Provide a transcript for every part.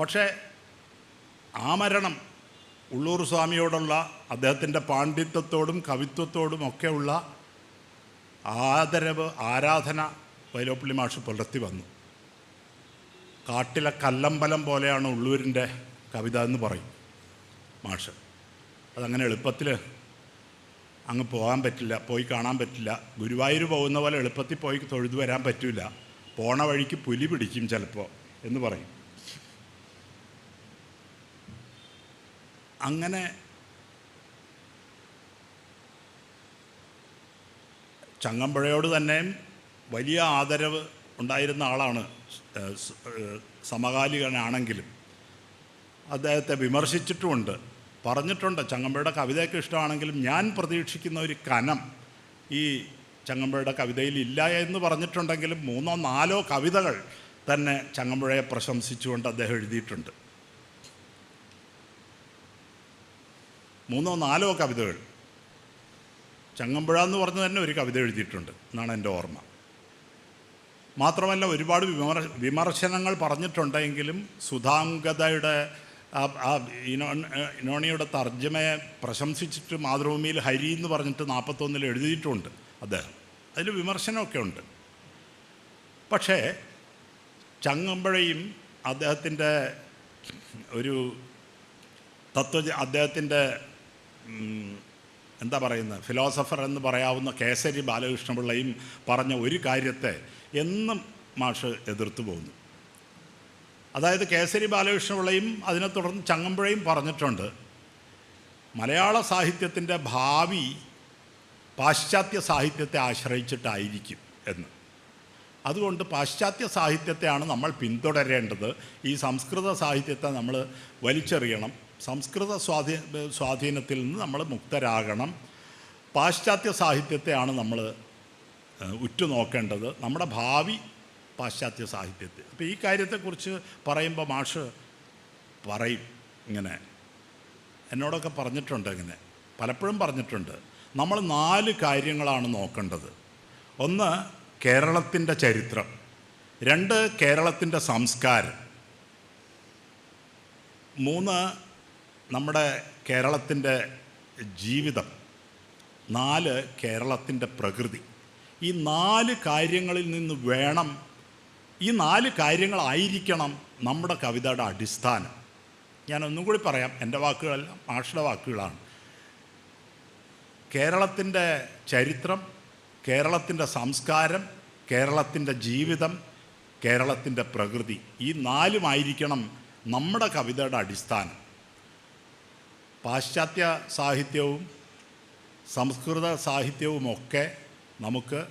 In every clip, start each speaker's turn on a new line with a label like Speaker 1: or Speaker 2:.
Speaker 1: പക്ഷേ ആ മരണം ഉള്ളൂർ സ്വാമിയോടുള്ള അദ്ദേഹത്തിന്റെ പാണ്ഡിത്യത്തോടും കവിത്വത്തോടും ഒക്കെയുള്ള ആദരവ് ആരാധന വൈലോപ്പള്ളി മാഷ് പുലർത്തി വന്നു. കാട്ടിലെ കല്ലമ്പലം പോലെയാണ് ഉള്ളൂരിന്റെ കവിത എന്ന് പറയും മാഷ്. അതങ്ങനെ എളുപ്പത്തിൽ അങ്ങ് പോകാൻ പറ്റില്ല പോയി കാണാൻ പറ്റില്ല. ഗുരുവായൂർ പോകുന്ന പോലെ എളുപ്പത്തിൽ പോയി തൊഴുതു വരാൻ പറ്റില്ല. പോണ വഴിക്ക് പുലി പിടിക്കും ചിലപ്പോൾ എന്ന് പറയും. അങ്ങനെ ചങ്ങമ്പുഴയോട് തന്നെ വലിയ ആദരവ് ഉണ്ടായിരുന്ന ആളാണ് സമകാലികനാണെങ്കിലും. അദ്ദേഹത്തെ വിമർശിച്ചിട്ടുമുണ്ട്. പറഞ്ഞിട്ടുണ്ട് ചങ്ങമ്പുഴയുടെ കവിതയൊക്കെ ഇഷ്ടമാണെങ്കിലും ഞാൻ പ്രതീക്ഷിക്കുന്ന ഒരു കനം ഈ ചങ്ങമ്പുഴയുടെ കവിതയിൽ ഇല്ല എന്ന് പറഞ്ഞിട്ടുണ്ടെങ്കിലും മൂന്നോ നാലോ കവിതകൾ തന്നെ ചങ്ങമ്പുഴയെ പ്രശംസിച്ചുകൊണ്ട് അദ്ദേഹം എഴുതിയിട്ടുണ്ട്. മൂന്നോ നാലോ കവിതകൾ. ചങ്ങമ്പുഴ എന്ന് പറഞ്ഞ് തന്നെ ഒരു കവിത എഴുതിയിട്ടുണ്ട്. എന്നാണ് എന്റെ ഓർമ്മ. മാത്രമല്ല ഒരുപാട് വിമർശ വിമർശനങ്ങൾ പറഞ്ഞിട്ടുണ്ടെങ്കിലും സുധാംഗതയുടെ ആ ആ ഇനോ ഇനോണിയുടെ തർജമയെ പ്രശംസിച്ചിട്ട് മാതൃഭൂമിയിൽ ഹരി എന്ന് പറഞ്ഞിട്ട് നാൽപ്പത്തൊന്നിൽ എഴുതിയിട്ടുണ്ട് അദ്ദേഹം. അതിൽ വിമർശനമൊക്കെ ഉണ്ട്. പക്ഷേ ചങ്ങമ്പഴയും അദ്ദേഹത്തിന്റെ ഒരു തത്വ അദ്ദേഹത്തിന്റെ എന്താ പറയുന്നത്? ഫിലോസഫർ എന്ന് പറയാവുന്ന കേസരി ബാലകൃഷ്ണപിള്ളയും പറഞ്ഞ ഒരു കാര്യത്തെ എന്നും മാഷ് എതിർത്തു പോകുന്നു. അതായത് കേസരി ബാലകൃഷ്ണപിള്ളയും അതിനെ തുടർന്ന് ചങ്ങമ്പുഴയും പറഞ്ഞിട്ടുണ്ട് മലയാള സാഹിത്യത്തിന്റെ ഭാവി പാശ്ചാത്യ സാഹിത്യത്തെ ആശ്രയിച്ചിട്ടായിരിക്കും എന്ന്. അതുകൊണ്ട് പാശ്ചാത്യ സാഹിത്യത്തെയാണ് നമ്മൾ പിന്തുടരേണ്ടത്. ഈ സംസ്കൃത സാഹിത്യത്തെ നമ്മൾ വലിച്ചെറിയണം. സംസ്കൃത സ്വാധീ സ്വാധീനത്തിൽ നിന്ന് നമ്മൾ മുക്തരാകണം. പാശ്ചാത്യ സാഹിത്യത്തെയാണ് നമ്മൾ ഉറ്റുനോക്കേണ്ടത്. നമ്മുടെ ഭാവി പാശ്ചാത്യ സാഹിത്യത്തെ. അപ്പോൾ ഈ കാര്യത്തെക്കുറിച്ച് പറയുമ്പോൾ മാഷ് പറയും ഇങ്ങനെ. എന്നോടൊക്കെ പറഞ്ഞിട്ടുണ്ട് ഇങ്ങനെ. പലപ്പോഴും പറഞ്ഞിട്ടുണ്ട്. നമ്മൾ നാല് കാര്യങ്ങളാണ് നോക്കേണ്ടത്. ഒന്ന് കേരളത്തിന്റെ ചരിത്രം. രണ്ട് കേരളത്തിന്റെ സംസ്കാരം. മൂന്ന് നമ്മുടെ കേരളത്തിന്റെ ജീവിതം നാല് കേരളത്തിന്റെ പ്രകൃതി. ഈ നാല് കാര്യങ്ങളിൽ നിന്ന് വേണം ഈ നാല് കാര്യങ്ങളായിരിക്കണം നമ്മുടെ കവിതയുടെ അടിസ്ഥാനം. ഞാൻ ഒന്നും കൂടി പറയാം എന്റെ വാക്കുകളല്ല മാഷയുടെ വാക്കുകളാണ്. കേരളത്തിന്റെ ചരിത്രം കേരളത്തിന്റെ സംസ്കാരം കേരളത്തിന്റെ ജീവിതം കേരളത്തിന്റെ പ്രകൃതി ഈ നാലുമായിരിക്കണം നമ്മുടെ കവിതയുടെ അടിസ്ഥാനം. പാശ്ചാത്യ സാഹിത്യവും സംസ്കൃത സാഹിത്യവുമൊക്കെ നമുക്ക്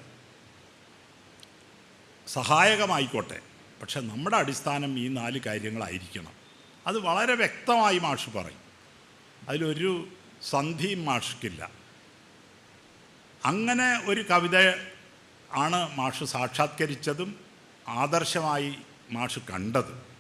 Speaker 1: സഹായകമായിക്കോട്ടെ. പക്ഷെ നമ്മുടെ അടിസ്ഥാനം ഈ നാല് കാര്യങ്ങളായിരിക്കണം. അത് വളരെ വ്യക്തമായി മാഷ് പറയും. അതിലൊരു സന്ധിയും മാഷ്ക്കില്ല. അങ്ങനെ ഒരു കവിത ആണ് മാഷ് സാക്ഷാത്കരിച്ചതും ആദർശമായി മാഷ് കണ്ടത്.